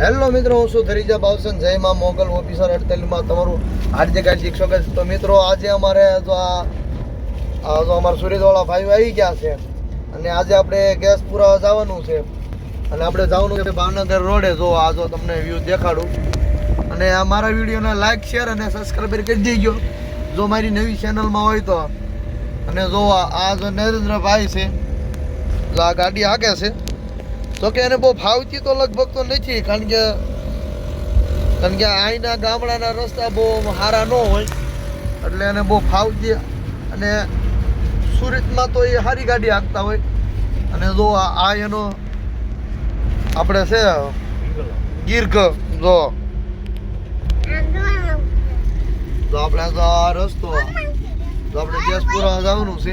Hello મિત્રો, હું છું ધરીજા ભાવસન જય માં મોગલ ઓફિસર અડતાલીસમાં તમારું હાર્દિક હાર્દિક સ્વાગત. તો મિત્રો, આજે અમારે જો આ જો અમારા સુરેજવાળા ભાઈઓ આવી ગયા છે અને આજે આપણે ગેસ પુરાવા જવાનું છે. અને આપણે જવાનું છે ભાવનગર રોડે. જો આ જો તમને વ્યૂ દેખાડું. અને આ મારા વિડીયોને લાઈક શેર અને સબસ્ક્રાઈબર કરી દેજો. જો મારી નવી ચેનલમાં હોય તો. અને જો આ જો નરેન્દ્રભાઈ છે, જો આ ગાડી હાકે છે. તો કે એને બહુ ફાવતી તો લગભગ તો નથી, કારણ કે કારણ કે અહીંના ગામડાના રસ્તા બહુ સારા ન હોય, એટલે એને બહુ ફાવતી અને સુરતમાં તો એ સારી ગાડી હાંકતા હોય. અને જો આ એનો આપણે છે ગીર્ઘ જો. તો આપણે તો આ રસ્તો તો આપણે ગેસ જવાનું છે.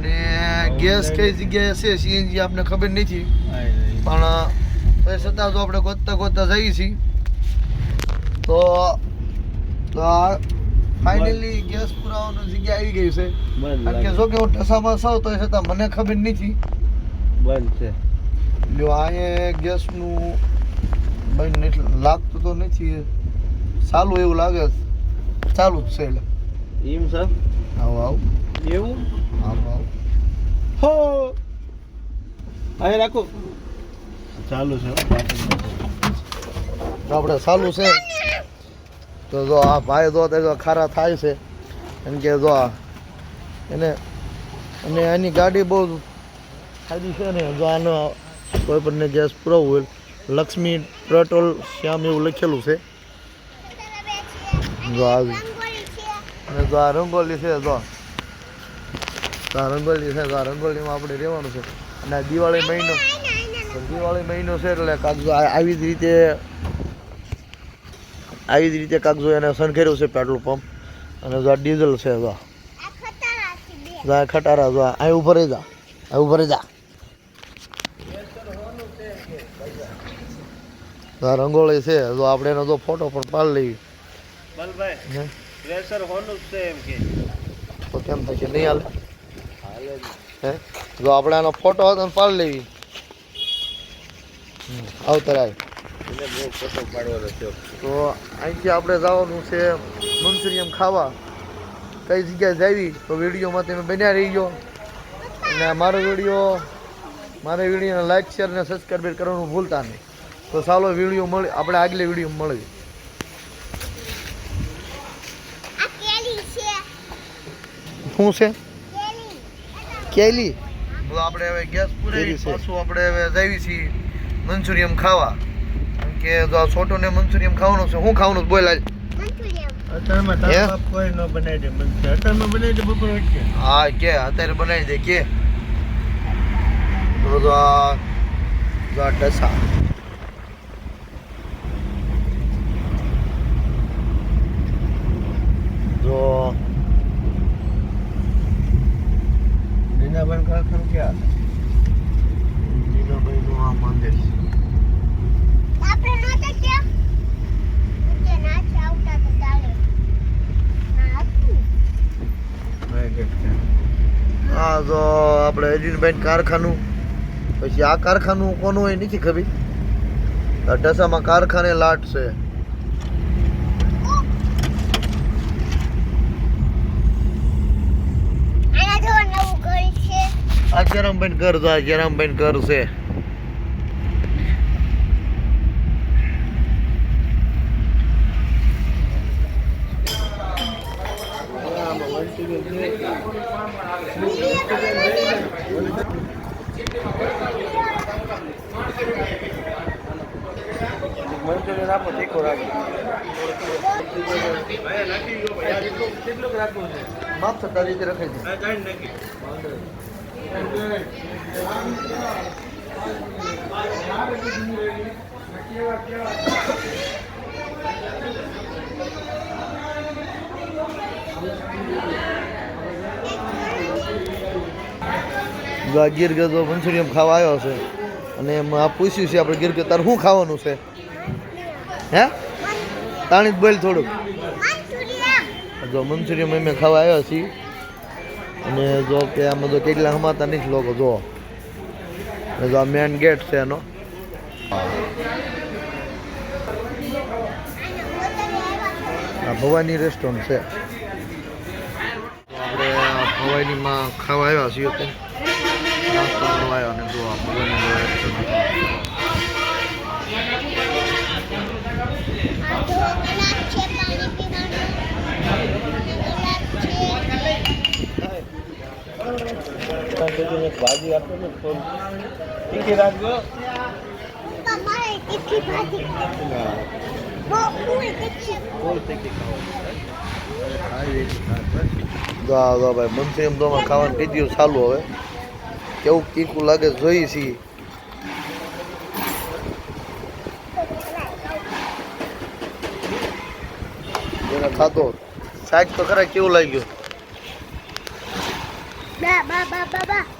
અને ગેસ કઈ જગ્યાએ છે? સીએનજી આપણે ખબર નથી. પણ તો છતાં જો આપણે ગોતતા ગોતતા જઈએ છીએ. તો તો ફાઇનલી ગેસ પુરાવાની જગ્યા આવી ગઈ છે. કારણ કે જો કે હું ટસામાં સૌ તો છતાં મને ખબર નથી. બંધ છે. જો આ ગેસનું બંધ લાગતું તો નથી. ચાલુ એવું લાગે ચાલુ જ છે એટલે. એમ સર? આવું આવું. એવું? આવો. હો. અહીં રાખો. ચાલુ છે. તો આપણે ચાલુ છે. તો જો આ ભાઈ જો તે જો ખારા થાય છે. એમ કે જો આ એને અને એની ગાડી બહુ સારી છે ને જો આનો કોઈ પણ ગેસ પૂરો હોય. લક્ષ્મી પેટ્રોલ શ્યામ એવું લખેલું છે. જો આ અને જો આ રંગોલી છે જો. તો આ છે તો રંગોલીમાં આપણે રહેવાનું છે. અને દિવાળી મહિનો દિવાળી મહિનો છે એટલે કાગજો આ- આવી જ રીતે આવી જ રીતે કાગજો એને સંઘેર્યું છે પેટ્રોલ પંપ. અને જો આ ડીઝલ છે જો જા આ ખટારા જો આ અહીં ઊભો રહી જા અહીં ઊભો રહી જા આ રંગોળી છે જો આપણે એનો જો ફોટો પણ પાડી લઈએ. બલભાઈ? પ્રેશર હોનું છે એમ કે. તો કેમ થશે? નહીં હાલે. હે? જો આપણે આનો ફોટો હતો ને પાડી લેવી. આવતરાય આવે બહુ ફોટો પાડવાનો છે. તો અહીંથી આપણે જવાનું છે મંચુરિયમ ખાવા. કઈ જગ્યાએ જાવી? તો વિડીયોમાં તમે બન્યા રહીજો. અને મારો વીડિયો મારા વિડીયોને લાઈક શેર અને સબસ્ક્રાઈબ કરવાનું ભૂલતા નહીં. તો ચાલો વીડિયો મળી આપણે આગલી વીડિયો મળી શું છે? કેલી? તો આપણે હવે ગેસ પૂરી પાછું આપણે હવે જાવી છીએ મંચુરિયમ ખાવા. કેમ કે જો આ છોટોને મંચુરિયમ ખાવાનું છે શું ખાવાનું બોલ આજ અત્યારમાં હે? તારા બાપ કોઈ ન બનાવી દે બંધ અત્યારમાં બનાવી દે બપોર વચ્ચે હા કે અત્યારે બનાવી દે કે. ઢસા જો આ જો આ ઢસા જો દીનાબેન કારખાનું ક્યાં? જીનાભાઈનું આ મંદિર છે. આ જો આપણે અજીનભાઈ કારખાનું પછી આ કારખાનું કોનું હોય નથી ખબર. ઢસામાં કારખાને લાટ છે. આ જયરામભાઈ ઘર જો આ જયરામભાઈ ઘર છે મંચુરિયન આપો તીખો રાખો માફ થતા રીતે રખાઈ દે જો આ ગીર ગયો મંચુરિયમ ખાવા આવ્યો છે. અને એમાં આ પૂછ્યું છે આપણે ગીર તાર તારે શું ખાવાનું છે? હે? તાણી જ બોલ થોડુંક. જો મંચુરિયમ અમે ખાવા આવ્યા છીએ. અને જો કે આમાં જો કેટલા હમાતા નથી લોકો, જો. આ મેન ગેટ છે એનો. આ ભવાની રેસ્ટોરન્ટ છે. આપણે ભવાનીમાં ખાવા આવ્યા છીએ આવ્યા અને જો આ ભવાની રેસ્ટોરન્ટ ને તીખી રાખજો. અમારે ખાવાનું કઈ ચાલુ હવે. કેવું તીખું લાગે જોઈ છીએ. એને ખાતો શાક તો ખરા કેવું લાગ્યું? ટમાટોળી બે.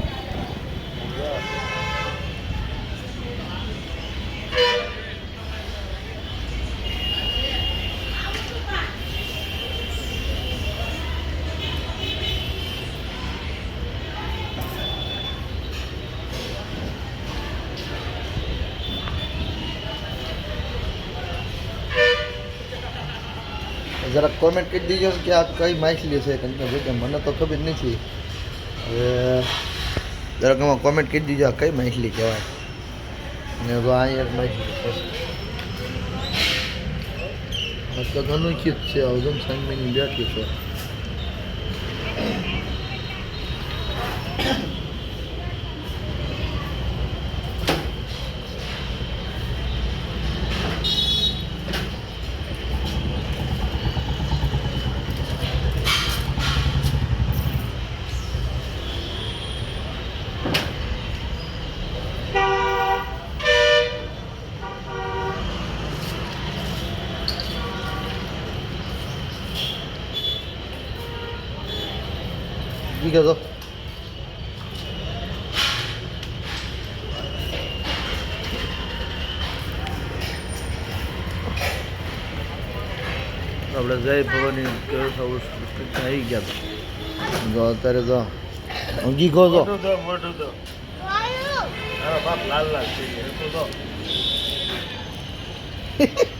જરા કોમેન્ટ કરી દીજો કે આ કઈ માછલી છે કંઈ કે મને તો ખબર નથી. હવે જરાક એમાં કોમેન્ટ કરી દીજો આ કઈ માછલી કહેવાય. અને તો અહીં એક માછલી છે આ તો ઘણું ચીજ છે અવઝમ સાંગમીની બેઠી છે ઈ કહેતો આપણે જય ભવાની આવી ગયા જો અત્યારે તો ઊંઘી ગયો તો લાલ લાલ થઈ ગયું એટલું દો મોટા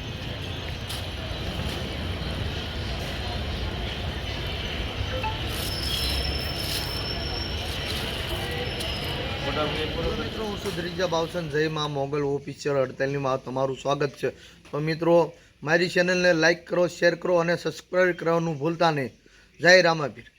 પ્લેટ પર મિત્રો, હું સુધરીજા ધ્રિજા બાવસન. જય માં મોગલ ઓફિશિયલ હડતાલનીમાં તમારું સ્વાગત છે. તો મિત્રો, મારી ચેનલને લાઈક કરો શેર કરો અને સબસ્ક્રાઈબ કરવાનું ભૂલતા નહીં. જય રામાપીર.